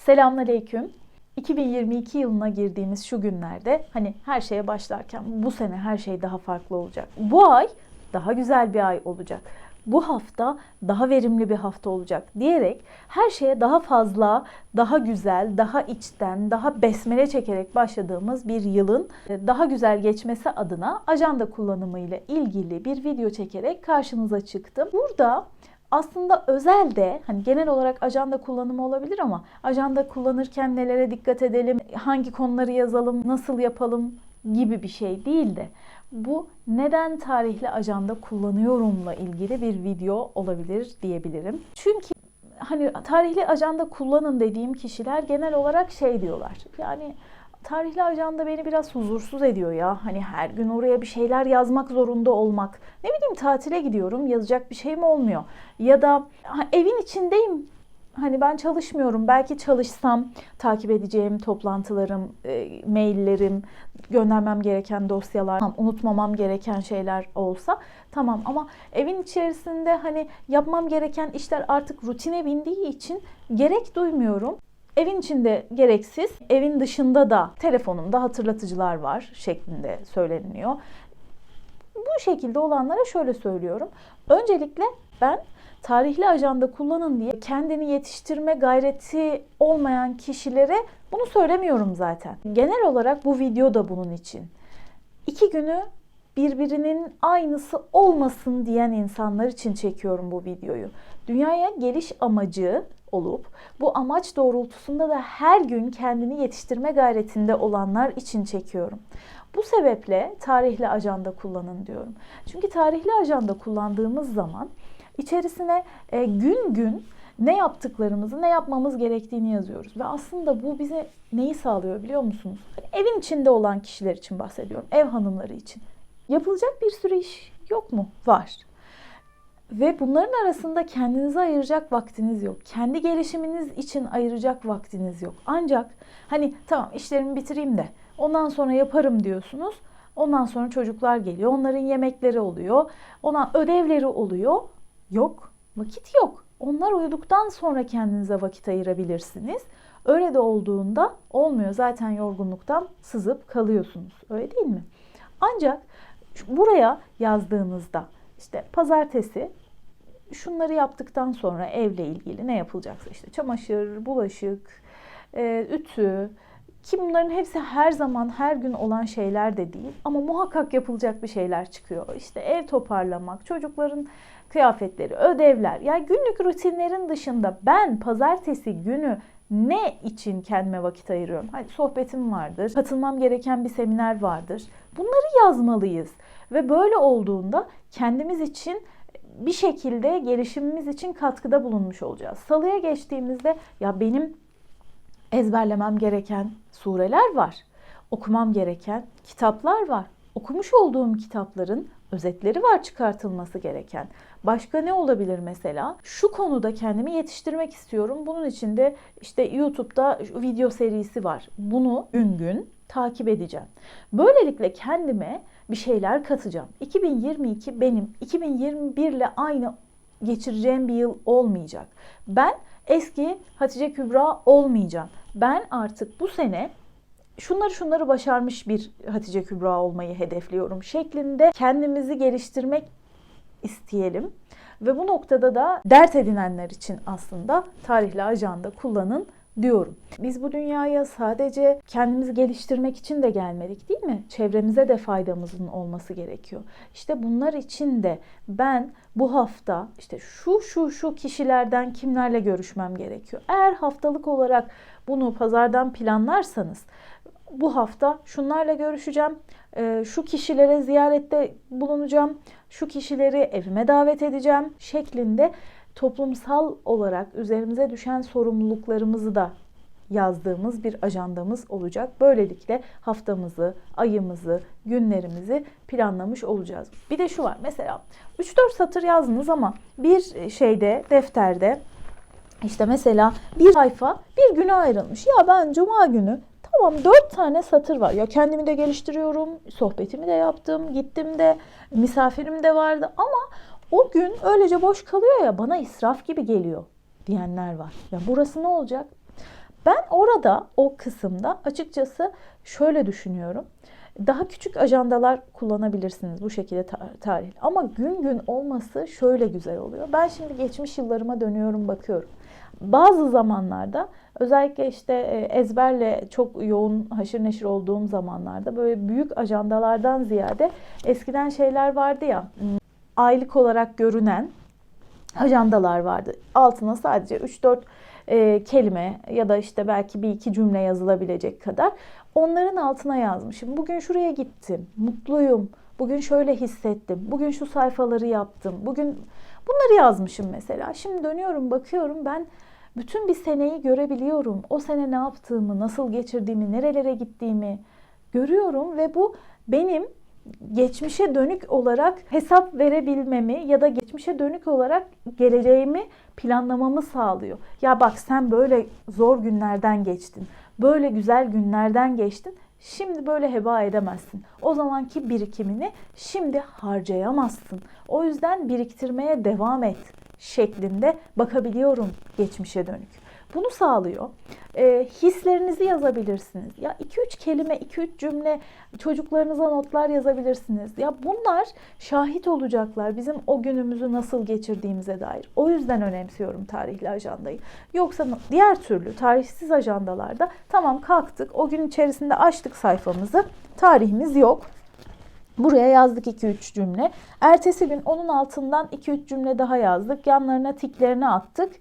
Selamünaleyküm. 2022 yılına girdiğimiz şu günlerde hani her şeye başlarken bu sene her şey daha farklı olacak. Bu ay daha güzel bir ay olacak. Bu hafta daha verimli bir hafta olacak diyerek her şeye daha fazla, daha güzel, daha içten, daha besmele çekerek başladığımız bir yılın e, daha güzel geçmesi adına ajanda kullanımı ile ilgili bir video çekerek karşınıza çıktım. Burada aslında özel de hani genel olarak ajanda kullanımı olabilir ama ajanda kullanırken nelere dikkat edelim, hangi konuları yazalım, nasıl yapalım gibi bir şey değil de bu neden tarihli ajanda kullanıyorumla ilgili bir video olabilir diyebilirim. Çünkü hani tarihli ajanda kullanın dediğim kişiler genel olarak şey diyorlar. Yani tarihli ajanda beni biraz huzursuz ediyor ya. Hani her gün oraya bir şeyler yazmak zorunda olmak. Ne bileyim tatile gidiyorum yazacak bir şeyim olmuyor. Ya da ha, evin içindeyim. Hani ben çalışmıyorum. Belki çalışsam takip edeceğim toplantılarım, e, maillerim, göndermem gereken dosyalar, unutmamam gereken şeyler olsa tamam ama evin içerisinde hani yapmam gereken işler artık rutine bindiği için gerek duymuyorum. Evin içinde gereksiz, evin dışında da telefonumda hatırlatıcılar var şeklinde söyleniliyor. Bu şekilde olanlara şöyle söylüyorum. Öncelikle ben tarihli ajanda kullanın diye kendini yetiştirme gayreti olmayan kişilere bunu söylemiyorum zaten. Genel olarak bu video da bunun için. İki günü birbirinin aynısı olmasın diyen insanlar için çekiyorum bu videoyu. Dünyaya geliş amacı olup bu amaç doğrultusunda da her gün kendini yetiştirme gayretinde olanlar için çekiyorum. Bu sebeple tarihli ajanda kullanın diyorum. Çünkü tarihli ajanda kullandığımız zaman içerisine e, gün gün ne yaptıklarımızı, ne yapmamız gerektiğini yazıyoruz. Ve aslında bu bize neyi sağlıyor biliyor musunuz? Hani evin içinde olan kişiler için bahsediyorum. Ev hanımları için. Yapılacak bir sürü iş yok mu? Var. Ve bunların arasında kendinize ayıracak vaktiniz yok. Kendi gelişiminiz için ayıracak vaktiniz yok. Ancak hani tamam işlerimi bitireyim de ondan sonra yaparım diyorsunuz. Ondan sonra çocuklar geliyor. Onların yemekleri oluyor. Ona ödevleri oluyor. Yok. Vakit yok. Onlar uyuduktan sonra kendinize vakit ayırabilirsiniz. Öyle de olduğunda olmuyor. Zaten yorgunluktan sızıp kalıyorsunuz. Öyle değil mi? Ancak buraya yazdığınızda işte pazartesi şunları yaptıktan sonra evle ilgili ne yapılacaksa işte çamaşır, bulaşık, e, ütü ki bunların hepsi her zaman her gün olan şeyler de değil ama muhakkak yapılacak bir şeyler çıkıyor. İşte ev toparlamak, çocukların kıyafetleri, ödevler. Yani günlük rutinlerin dışında ben pazartesi günü ne için kendime vakit ayırıyorum? Hani sohbetim vardır, katılmam gereken bir seminer vardır. Bunları yazmalıyız. Ve böyle olduğunda kendimiz için bir şekilde gelişimimiz için katkıda bulunmuş olacağız. Salıya geçtiğimizde ya benim ezberlemem gereken sureler var. Okumam gereken kitaplar var. Okumuş olduğum kitapların özetleri var çıkartılması gereken. Başka ne olabilir mesela? Şu konuda kendimi yetiştirmek istiyorum. Bunun için de işte YouTube'da video serisi var. Bunu gün gün takip edeceğim. Böylelikle kendime bir şeyler katacağım. 2022 benim 2021 ile aynı geçireceğim bir yıl olmayacak. Ben eski Hatice Kübra olmayacağım. Ben artık bu sene şunları şunları başarmış bir Hatice Kübra olmayı hedefliyorum şeklinde kendimizi geliştirmek isteyelim. Ve bu noktada da dert edinenler için aslında tarihli ajanda kullanın diyorum. Biz bu dünyaya sadece kendimizi geliştirmek için de gelmedik değil mi? Çevremize de faydamızın olması gerekiyor. İşte bunlar için de ben bu hafta işte şu şu şu kişilerden kimlerle görüşmem gerekiyor. Eğer haftalık olarak bunu pazardan planlarsanız bu hafta şunlarla görüşeceğim, e, şu kişilere ziyarette bulunacağım, şu kişileri evime davet edeceğim şeklinde toplumsal olarak üzerimize düşen sorumluluklarımızı da yazdığımız bir ajandamız olacak. Böylelikle haftamızı, ayımızı, günlerimizi planlamış olacağız. Bir de şu var mesela 3-4 satır yazdınız ama bir şeyde defterde işte mesela bir sayfa bir güne ayrılmış. Ya ben cuma günü tamam 4 tane satır var. Ya kendimi de geliştiriyorum, sohbetimi de yaptım, gittim de misafirim de vardı ama o gün öylece boş kalıyor ya bana israf gibi geliyor diyenler var. Ya burası ne olacak? Ben orada o kısımda açıkçası şöyle düşünüyorum. Daha küçük ajandalar kullanabilirsiniz bu şekilde tar- tarih. Ama gün gün olması şöyle güzel oluyor. Ben şimdi geçmiş yıllarıma dönüyorum bakıyorum. Bazı zamanlarda özellikle işte e, ezberle çok yoğun haşır neşir olduğum zamanlarda böyle büyük ajandalardan ziyade eskiden şeyler vardı ya hmm, aylık olarak görünen ajandalar vardı. Altına sadece 3-4 e, kelime ya da işte belki bir iki cümle yazılabilecek kadar onların altına yazmışım. Bugün şuraya gittim, mutluyum, bugün şöyle hissettim, bugün şu sayfaları yaptım, bugün bunları yazmışım mesela. Şimdi dönüyorum bakıyorum ben bütün bir seneyi görebiliyorum. O sene ne yaptığımı, nasıl geçirdiğimi, nerelere gittiğimi görüyorum ve bu benim geçmişe dönük olarak hesap verebilmemi ya da geçmişe dönük olarak geleceğimi planlamamı sağlıyor. Ya bak sen böyle zor günlerden geçtin. Böyle güzel günlerden geçtin. Şimdi böyle heba edemezsin. O zamanki birikimini şimdi harcayamazsın. O yüzden biriktirmeye devam et şeklinde bakabiliyorum geçmişe dönük. Bunu sağlıyor. E, hislerinizi yazabilirsiniz. Ya 2-3 kelime, 2-3 cümle çocuklarınıza notlar yazabilirsiniz. Ya bunlar şahit olacaklar bizim o günümüzü nasıl geçirdiğimize dair. O yüzden önemsiyorum tarihli ajandayı. Yoksa diğer türlü tarihsiz ajandalarda tamam kalktık o gün içerisinde açtık sayfamızı tarihimiz yok. Buraya yazdık 2-3 cümle. Ertesi gün onun altından 2-3 cümle daha yazdık. Yanlarına tiklerini attık.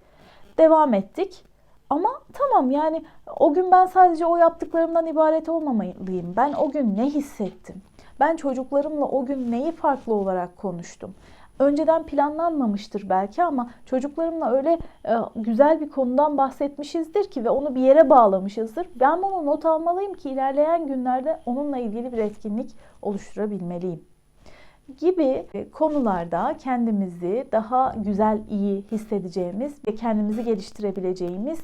Devam ettik. Ama tamam yani o gün ben sadece o yaptıklarımdan ibaret olmamalıyım. Ben o gün ne hissettim? Ben çocuklarımla o gün neyi farklı olarak konuştum? Önceden planlanmamıştır belki ama çocuklarımla öyle e, güzel bir konudan bahsetmişizdir ki ve onu bir yere bağlamışızdır. Ben bunu not almalıyım ki ilerleyen günlerde onunla ilgili bir etkinlik oluşturabilmeliyim gibi konularda kendimizi daha güzel, iyi hissedeceğimiz ve kendimizi geliştirebileceğimiz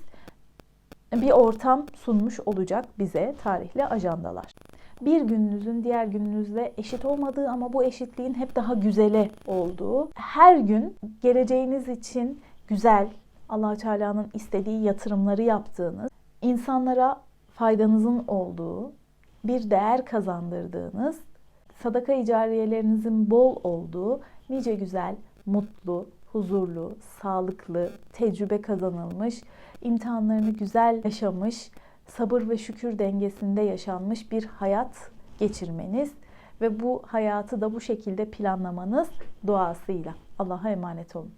bir ortam sunmuş olacak bize tarihli ajandalar. Bir gününüzün diğer gününüzle eşit olmadığı ama bu eşitliğin hep daha güzele olduğu, her gün geleceğiniz için güzel, allah Teala'nın istediği yatırımları yaptığınız, insanlara faydanızın olduğu, bir değer kazandırdığınız, sadaka cariyelerinizin bol olduğu, nice güzel, mutlu, huzurlu, sağlıklı, tecrübe kazanılmış, imtihanlarını güzel yaşamış, sabır ve şükür dengesinde yaşanmış bir hayat geçirmeniz ve bu hayatı da bu şekilde planlamanız duasıyla. Allah'a emanet olun.